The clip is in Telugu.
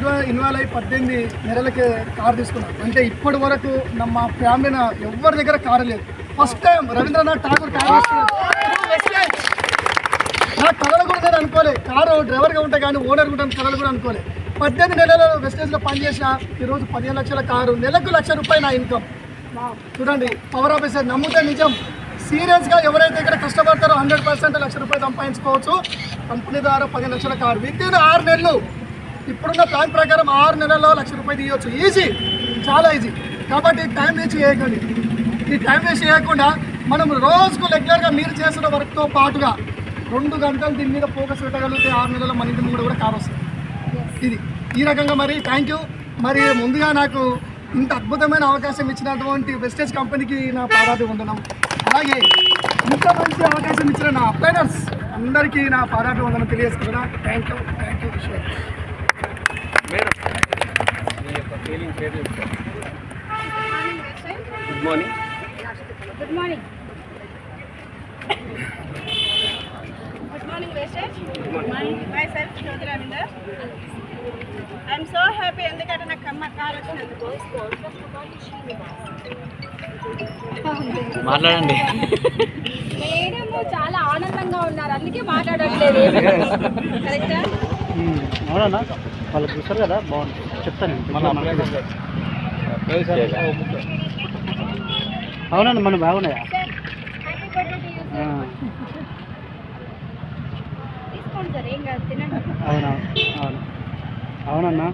ఇన్వాల్వ్ ఇన్వాల్వ్ అయ్యి పద్దెనిమిది నెలలకి కారు తీసుకున్నాను అంటే ఇప్పటి వరకు మా ఫ్యామిలీ ఎవరి దగ్గర కారు లేదు. ఫస్ట్ టైం రవీంద్రనాథ్ ఠాగూర్ కారు నా కథలు కూడా నేను అనుకోలే. కారు డ్రైవర్గా ఉంటా కానీ ఓనర్ ఉంటాను కథలు కూడా అనుకోలే. పద్దెనిమిది నెలలు వెస్టేజ్లో పనిచేసిన ఈరోజు పదిహేను లక్షల కారు నెలకు లక్ష రూపాయలు నా ఇన్కమ్ చూడండి పవర్ ఆఫీసర్ నమ్ముతే నిజం. సీరియస్గా ఎవరైతే ఇక్కడ కష్టపడతారో హండ్రెడ్ పర్సెంట్ లక్ష రూపాయలు సంపాదించుకోవచ్చు. కంపెనీ ద్వారా పదిహేను లక్షల కారు. విత్ ఇన్ ఆరు నెలలు ఇప్పుడున్న ప్లాన్ ప్రకారం ఆరు నెలల్లో లక్ష రూపాయలు తీయవచ్చు ఈజీ చాలా ఈజీ కాబట్టి టైం వేస్ట్ చేయకండి. ఈ టైం వేస్ట్ చేయకుండా మనం రోజుకు రెగ్యులర్గా మీరు చేస్తున్న వర్క్తో పాటుగా రెండు గంటలు దీని మీద ఫోకస్ పెట్టగలిగితే ఆరు నెలల మన ఇంటి ముందు కూడా కారు వస్తుంది. ఇది. ఈ రకంగా మరి థ్యాంక్ యూ మరి ముందుగా నాకు ఇంత అద్భుతమైన అవకాశం ఇచ్చినటువంటి వెస్టేజ్ కంపెనీకి నా పాదాభి వందనం అలాగే ఇంత మంచి అవకాశం ఇచ్చిన నా అప్లైనర్స్ అందరికీ నా పాదాభి వందనం తెలియజేస్తున్నా thank you thank you madam మీ యొక్క ఫీలింగ్ చేసుకోండి good morning good morning good morning wastage good morning myself Jyoti Ravinder I'm so happy ఎందుకంటే నాకు కమ్మ కార్ వచ్చినందుకు. మాట్లాడండి. మేడం చాలా ఆనందంగా ఉన్నారు. అందుకే మాట్లాడట్లేదు. కరెక్టా అవునా వాళ్ళకి చూస్తారు కదా? బాగుంటుంది చెప్తాను. అవునండి మనం బాగున్నాయా? అవునా? అవును. అవునన్నా?